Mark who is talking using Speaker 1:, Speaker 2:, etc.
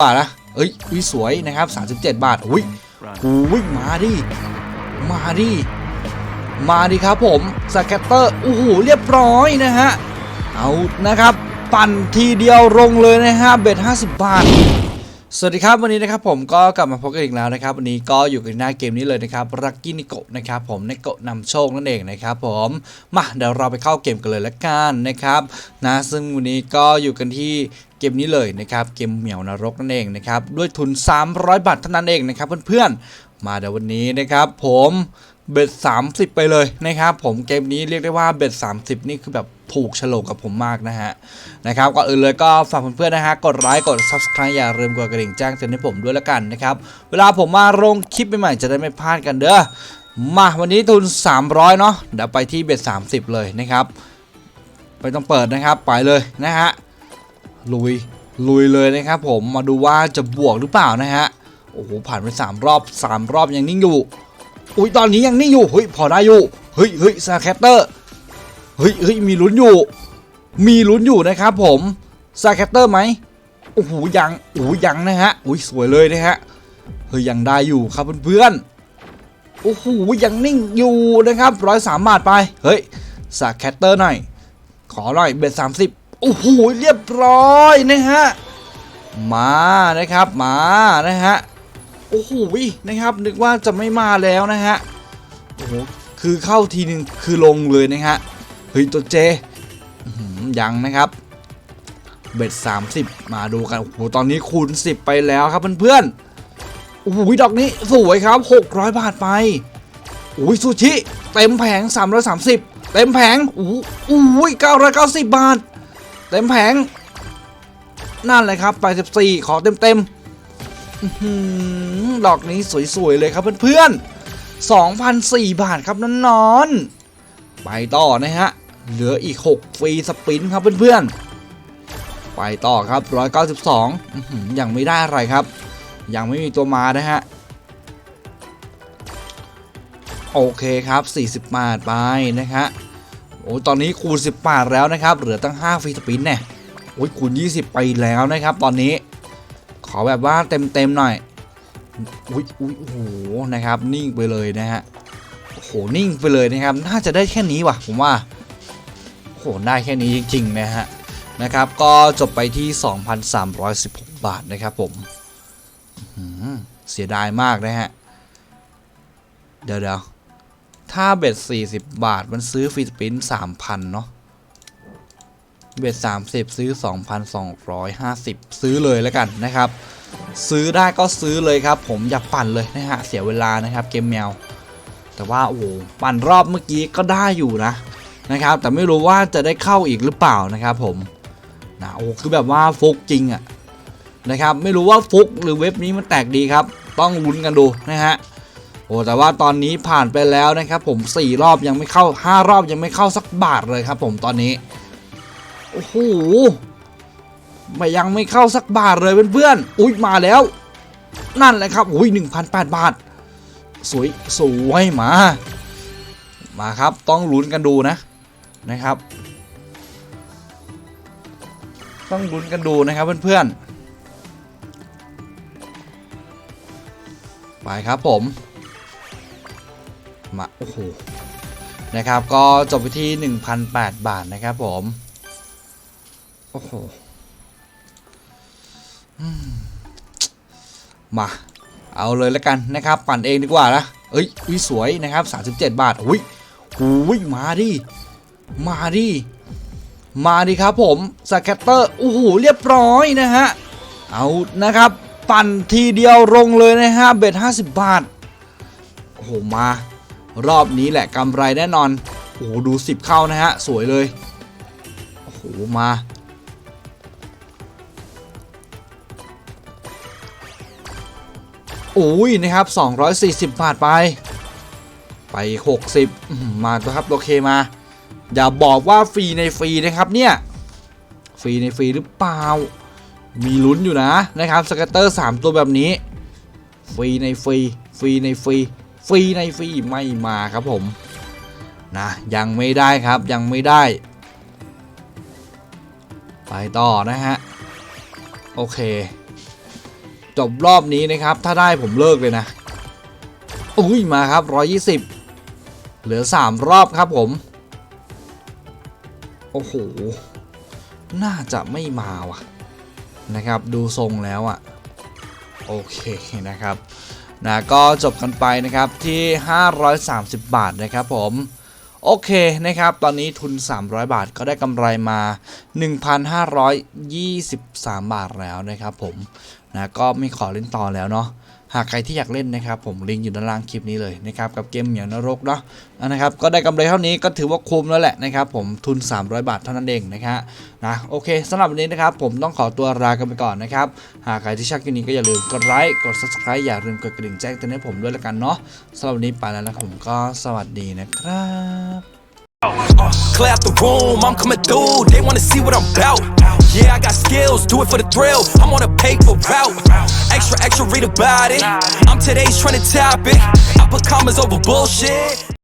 Speaker 1: บาทนะเอ้ยอุ้ยสวยนะครับ 37 บาท อุ้ยอุ้ยมาดิ มาดิ มาดิครับผมสแกตเตอร์โอ้โหเรียบร้อยนะฮะ เอานะครับ ปั่นทีเดียวลงเลยนะฮะ เบ็ด 50 บาท สวัสดีครับวันนี้นะครับผมก็กลับมาพบกันอีกแล้วนะครับวันนี้ก็อยู่กันหน้าเกมนี้เลยนะครับรักกี้นิโกนะครับผมนิโกนำโชคนั่นเองนะครับผมมาเดี๋ยวเราไปเข้าเกมกันเลยละกันนะครับนะซึ่งวันนี้ก็อยู่กันที่เกมนี้เลยนะครับเกมเหมียวนรกนั่นเองนะครับด้วยทุน 300 บาทเท่านั้นเองนะครับเพื่อนๆมาเดี๋ยววันนี้นะครับผม เบ็ด30 ไปเลยนะครับ ผมเกมนี้เรียกได้ว่าเบ็ด30 นี่คือแบบถูกโฉลกกับผมมากนะฮะนะครับก่อนอื่นเลยก็ฝากเพื่อนๆนะฮะกดไลค์กด subscribe อย่าลืมกดกระดิ่งแจ้งเตือนให้ผมด้วยละกันนะครับ เวลาผมมาลงคลิปใหม่ๆจะได้ไม่พลาดกันเด้อมาวันนี้ทุน 300 เนาะเดี๋ยวไปที่เบ็ด30 เลยนะครับไม่ต้องเปิดนะครับไปเลยนะฮะลุยลุยเลยนะครับผมมาดูว่าจะบวกหรือเปล่านะฮะโอ้โหผ่านไป 3 รอบ 3 รอบยังนิ่งอยู่ อุ้ยตอนนี้ยังนิ่งอยู่เฮ้ยพอได้อยู่เฮ้ยเฮ้ยซาแคตเตอร์เฮ้ยเฮ้ยมีลุ้นอยู่ มีลุ้นอยู่นะครับผมซาแคตเตอร์ไหมโอ้โหยังโอ้โหยังนะฮะอุ้ยสวยเลยนะฮะเฮ้ยยังได้อยู่ครับเพื่อนๆโอ้โหยังนิ่งอยู่นะครับร้อยสามบาทไปเฮ้ยซาแคตเตอร์หน่อยขอหน่อยเบ็ดสามสิบโอ้โหเรียบร้อยนะฮะมานะครับมานะฮะ โอ้โหนะครับ นึกว่าจะไม่มาแล้วนะฮะโอ้โหคือเข้าทีหนึ่งคือลงเลยนะฮะเฮ้ยตัวเจยังนะครับเบ็ด30 มาดูกันโอ้โหตอนนี้คูณ 10 ไปแล้วครับเพื่อนๆโอ้โหดอกนี้สวยครับ 600 บาทไปโอ้ยซูชิเต็มแผง 330 เต็มแผงโอ้โหโอ้ย990 บาท เต็มแผง นั่นเลยครับ84ขอเต็มๆ ดอกนี้สวยๆเลยครับเพื่อนๆ2,004บาทครับนอนๆไปต่อนะฮะ เหลืออีก 6 ฟรีสปินครับเพื่อนๆ ไปต่อครับ 192อื้อหือยังไม่ได้อะไรครับ ยังไม่มีตัวมานะฮะ โอเคครับ 40 บาทไปนะฮะ โอ้ตอนนี้คูณ10 บาทแล้วนะครับ เหลือตั้ง 5 ฟรีสปินเนี่ย โอ้ยคูณ20 ไปแล้วนะครับ ตอนนี้ ขอแบบว่าเต็มๆหน่อย อุ้ยอุ้ยโอ้โห นะครับ นิ่งไปเลยนะฮะ โอ้โห นิ่งไปเลยนะครับ น่าจะได้แค่นี้ว่ะ ผมว่า โอ้โห ได้แค่นี้จริงๆนะฮะ นะครับ ก็จบไปที่ 2,316 บาทนะครับผม เสียดายมากนะฮะ เดี๋ยวเดี๋ยวถ้าเบ็ด40 บาท มันซื้อฟรีสปิน3,000 เนาะ เบ็ด30ซื้อ 2,250 ซื้อเลยแล้วกันนะครับ ซื้อได้ก็ซื้อเลยครับ ผมอย่าปั่นเลยนะฮะเสียเวลานะครับเกมแมว แต่ว่าโอ้โหปั่นรอบเมื่อกี้ก็ได้อยู่นะนะครับ แต่ไม่รู้ว่าจะได้เข้าอีกหรือเปล่านะครับ ผมนะโอ้คือแบบว่าฟุกจริงอะ่ะนะครับ ไม่รู้ว่าฟุกหรือเว็บนี้มันแตกดีครับ ต้องลุ้นกันดูนะฮะโอ้แต่ว่าตอนนี้ผ่านไปแล้วนะครับ ผม4รอบยังไม่เข้า 5 รอบยังไม่เข้าสักบาทเลยครับ ผมตอนนี้ โอ้โหไม่ยังไม่เข้าสักบาทเลยเพื่อนๆอุ้ยมาแล้ว นั่นแหละครับอุ้ย1,008บาท สวยสวยมา มาครับต้องลุ้นกันดูนะนะครับ ต้องลุ้นกันดูนะครับเพื่อนๆไปครับผม มาโอ้โหนะครับก็จบไปที่ 1,008 บาทนะครับผม โอ้โหมมา เอาเลยแล้วกันนะครับ ปั่นเองดีกว่านะเอ้ยอุ้ยสวยนะครับ 37 บาทอุ้ยอุ้ยมาดิ มาดิ มาดิครับผมสแกตเตอร์โอ้โหเรียบร้อยนะฮะ เอานะครับ ปั่นทีเดียวลงเลยนะฮะเบ็ด50 บาท โอ้โหมารอบนี้แหละกำไรแน่นอน โอ้โหดู 10 เข้านะฮะ สวยเลย โอ้โหมา อ้ยนะครับ 240 บาทไป ไป 60 มาตัวครับตัวเคมา อย่าบอกว่าฟรีในฟรีนะครับเนี่ย ฟรีในฟรีหรือเปล่า มีลุ้นอยู่นะนะครับสเกตเตอร์ 3 ตัวแบบนี้ ฟรีในฟรี ฟรีในฟรี ฟรีในฟรีไม่มาครับผม นะ ยังไม่ได้ครับยังไม่ได้ ไปต่อนะฮะ โอเค จบรอบนี้นะครับ ถ้าได้ผมเลิกเลยนะอุ้ยมาครับ 120 เหลือ 3 รอบครับผม โอ้โห น่าจะไม่มาว่ะ นะครับ ดูทรงแล้วอะโอเคนะครับ นะก็จบกันไปนะครับที่ 530 บาทนะครับผมโอเคนะครับ ตอนนี้ทุน 300 บาทก็ได้กำไรมา 1,523 บาทแล้วนะครับผม นะก็ไม่ขอเล่นต่อแล้วเนาะหากใครที่อยากเล่นนะครับผมลิงก์อยู่ด้านล่างคลิปนี้เลยนะครับกับเกมเหมียวนรกเนาะนะครับก็ได้กำไรเท่านี้ก็ถือว่าคุ้มแล้วแหละนะครับผมทุน 300 บาทเท่านั้นเองนะครับนะโอเคสำหรับวันนี้นะครับผมต้องขอตัวลากันไปก่อนนะครับหากใครที่ชอบคลิปนี้ก็อย่าลืมกดไลค์กด subscribe อย่าลืมกดกระดิ่งแจ้งเตือนให้ผมด้วยละกันเนาะสำหรับวันนี้ไปแล้วนะผมก็สวัสดีนะครับ
Speaker 2: Clear out the room, I'm coming through. They wanna see what I'm about. Yeah, I got skills, do it for the thrill. I'm on a paper route. Extra, extra, read about it. I'm today's trying to trending topic. I put commas over bullshit.